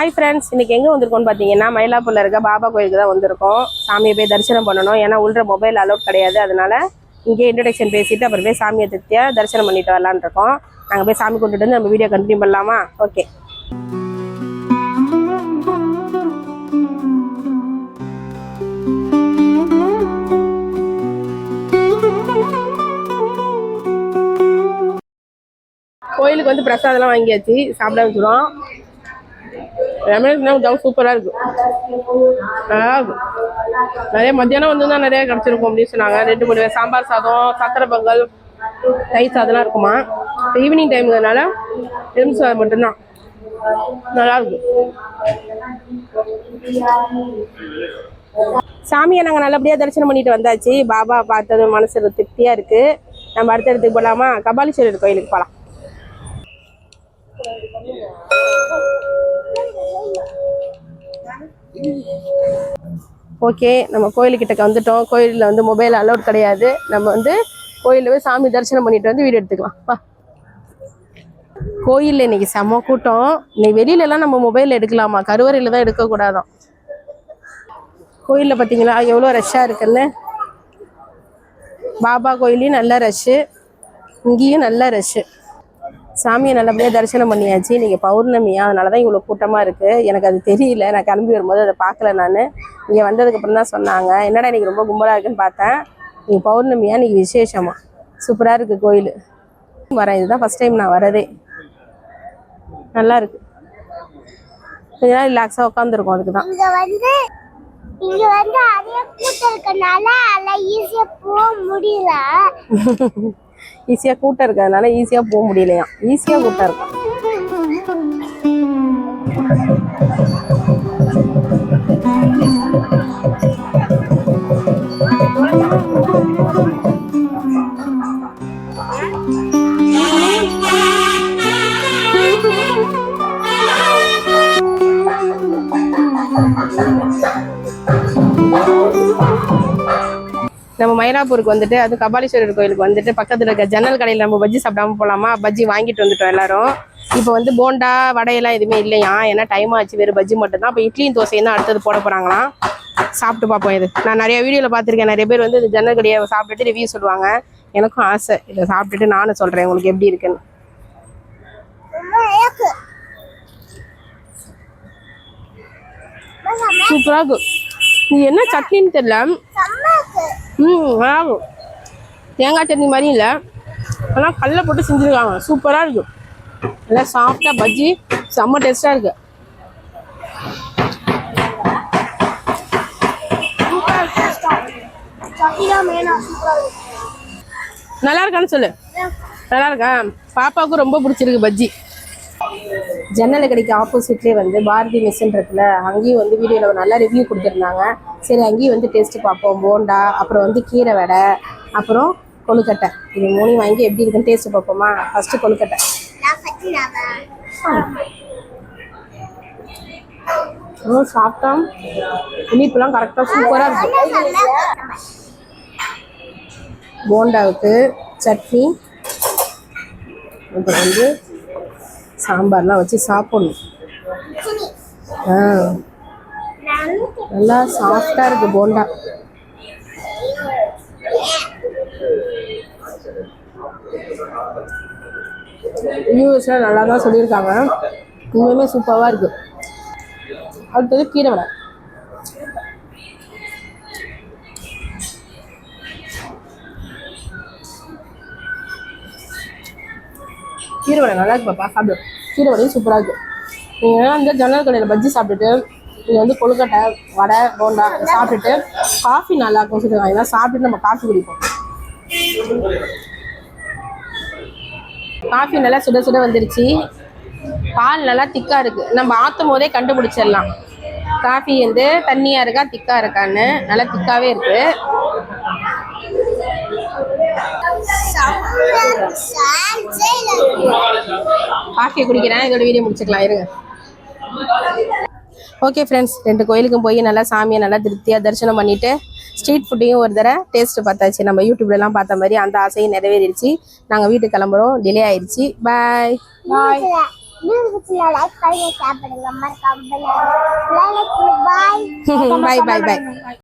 Hi friends இன்னைக்கு எங்கே வந்திருக்கோம்னு பார்த்தீங்கன்னா மயிலாப்பூரில் இருக்க பாபா கோயிலுக்கு தான் வந்திருக்கோம். சாமியை போய் தரிசனம் பண்ணணும். ஏன்னா உள்ள மொபைல் அலோட் கிடையாது. அதனால இங்கே இன்ட்ரடக்ஷன் பேசிட்டு அப்புறம் போய் சாமியை திருப்தியா தரிசனம் பண்ணிட்டு வரலான் இருக்கோம். நாங்கள் போய் சாமி கொண்டுட்டு வந்து நம்ம வீடியோ கண்டினியூ பண்ணலாமா? ஓகே கோயிலுக்கு வந்து பிரசாதம்லாம் வாங்கியாச்சு. சாப்பிட வச்சுருவோம் ரமேஷ் ஜவு சூப்பராக இருக்கு நல்லா இருக்கும் நிறைய மத்தியானம் வந்து தான் நிறைய கிடச்சிருக்கும். அப்படின்னு சொன்னாங்க ரெண்டு மூணு சாம்பார் சாதம் சக்கரை பொங்கல் தயிர் சாதம்லாம் இருக்குமா? இப்போ ஈவினிங் டைம்ங்கிறதுனால எலும்பு சாதம் மட்டும்தான். நல்லா இருக்கும் சாமியை நாங்கள் நல்லபடியாக தரிசனம் பண்ணிட்டு வந்தாச்சு. பாபா பார்த்தது மனசு திருப்தியாக இருக்கு. நம்ம அடுத்த இடத்துக்கு போகலாமா கபாலீஸ்வரர் கோயிலுக்கு போகலாம் ஓகே நம்ம கோயிலுக்கிட்ட வந்துட்டோம். கோயிலில் வந்து மொபைல் அலௌட் கிடையாது. நம்ம வந்து கோயிலில் போய் சாமி தரிசனம் பண்ணிட்டு வந்து வீடியோ எடுத்துக்கலாம். வா. கோயிலில் இன்னைக்கு செம கூட்டம். இன்னைக்கு வெளியிலலாம் நம்ம மொபைல் எடுக்கலாமா? கருவறையில் தான் எடுக்கக்கூடாதாம் கோயிலில் பார்த்தீங்களா எவ்வளோ ரஷ்ஷாக இருக்குன்னு? பாபா கோயிலையும் நல்ல ரஷ்ஷு இங்கேயும் நல்ல ரஷ்ஷு சாமியை நல்லபடியாக தரிசனம் பண்ணியாச்சு. இன்னைக்கு பௌர்ணமியா அதனால தான் இவ்வளோ கூட்டமாக இருக்குது எனக்கு அது தெரியல. நான் கிளம்பி வரும்போது அதை பார்க்கல நான். இங்கே வந்ததுக்கப்புறம் தான் சொன்னாங்க. என்னடா இன்னைக்கு ரொம்ப கும்பலாக இருக்குன்னு பார்த்தேன். இன்னைக்கு பௌர்ணமியா இன்னைக்கு விசேஷமா? சூப்பராக இருக்குது கோயில். வரேன். இதுதான் ஃபஸ்ட் டைம் நான் வரதே. நல்லா இருக்கு. கொஞ்ச நேரம் ரிலாக்ஸாக உட்காந்துருக்கோம் அதுக்கு தான் இங்க வந்து நிறைய கூட்டம் இருக்கனால அதுல ஈஸியா போக முடியல. ஈஸியாக கூட்டம் இருக்கிறதுனால ஈஸியாக போக முடியலையாம் ஈஸியாக கூட்டம் இருக்கும் நம்ம மயிலாப்பூருக்கு வந்துட்டு அது கபாலீஸ்வரர் கோயிலுக்கு வந்துட்டு பக்கத்தில் இருக்க ஜன்னல் கடையில் நம்ம பஜ்ஜி சாப்பிடாம போகலாமா பஜ்ஜி வாங்கிட்டு வந்துட்டோம் எல்லாரும். இப்போ வந்து போண்டா வடையெல்லாம் எதுவுமே இல்லையா? ஏன்னா டைம் ஆச்சு வெறும் பஜ்ஜி மட்டும்தான். இப்போ இட்லியும் தோசையும் தான் அடுத்தது போட போகிறாங்களாம் சாப்பிட்டு பார்ப்போம் இது. நான் நிறைய வீடியோவில் பார்த்துருக்கேன். நிறைய பேர் வந்து இந்த ஜன்னல் கடையை சாப்பிட்டுட்டு ரிவ்யூ சொல்லுவாங்க. எனக்கும் ஆசை. இதை சாப்பிட்டுட்டு நானும் சொல்கிறேன் உங்களுக்கு எப்படி இருக்குன்னு. சூப்பராக இருக்கும் இது என்ன சட்னின்னு தெரியல. ம் ஆகும் தேங்காய் சட்னி மாதிரி இல்லை. ஆனால் கடல போட்டு செஞ்சுருக்காங்க. சூப்பராக இருக்கும் நல்லா சாஃப்டாக பஜ்ஜி செம்ம டேஸ்ட்டாக இருக்கு. நல்லா இருக்கான்னு சொல்லு. நல்லா இருக்கா? பாப்பாவுக்கும் ரொம்ப பிடிச்சிருக்கு பஜ்ஜி. ஜன்னல் கடைக்கு ஆப்போசிட்லேயே வந்து பாரதி மெஸ்ஸுன்னு இருக்குல்ல அங்கேயும் வந்து வீடியோவில் நல்லா ரிவ்யூ கொடுத்துருந்தாங்க. சரி அங்கேயும் வந்து டேஸ்ட்டு பார்ப்போம் போண்டா அப்புறம் வந்து கீரை வடை அப்புறம் கொழுக்கட்டை. இது மூணையும் வாங்கி எப்படி இருக்குன்னு டேஸ்ட்டு பார்ப்போமா? ஃபஸ்ட்டு கொழுக்கட்டை. ரொம்ப சாப்பிட்டா இனிப்புலாம் கரெக்டாக சூப்பராக இருக்கு. போண்டாவுக்கு சட்னி அப்புறம் வந்து சாம்பார்லாம் வச்சு சாப்பிடணும். ஆ. நல்லா சாஃப்டாக இருக்கு போண்டா. வியூவர்ஸ்லாம் நல்லா தான் சொல்லியிருக்காங்க. இன்னுமே சூப்பராக இருக்கு. அடுத்தது கீரை வடை. கீரை வடை நல்லா இருக்கு பாப்பா. சாப்பிடு. கீரை வடையும் சூப்பராக இருக்கு. நீங்கள் வந்து ஜன்னல் கடையில் பஜ்ஜி சாப்பிட்டுட்டு இது வந்து கொழுக்கட்டை வடை போண்டா சாப்பிட்டுட்டு காஃபி நல்லா இருக்கும் சொல்லுவாங்க இதெல்லாம் சாப்பிட்டுட்டு நம்ம காஃபி குடிப்போம். காஃபி நல்லா சுட சுட வந்துருச்சு. பால் நல்லா திக்காக இருக்குது நம்ம ஆற்றும் போதே கண்டுபிடிச்சிடலாம். காஃபி வந்து தண்ணியாக இருக்கா திக்காக இருக்கான்னு. நல்லா திக்காகவே இருக்குது காஃபி குடிக்கிறேன். இதோட வீடியோ முடிச்சுக்கலாம். இருங்க. ஓகே ஃப்ரெண்ட்ஸ் ரெண்டு கோயிலுக்கும் போய் நல்லா சாமியை நல்லா திருப்தியாக தரிசனம் பண்ணிட்டு ஸ்ட்ரீட் ஃபுட்டையும் ஒரு தடவை டேஸ்ட் பார்த்தாச்சு. நம்ம யூடியூப்லலாம் பார்த்த மாதிரி அந்த ஆசையும் நிறைவேறிடுச்சு. நாங்கள் வீட்டுக்கு கிளம்புறோம். டிலே ஆயிடுச்சு பாய் பாய் பாய் பாய்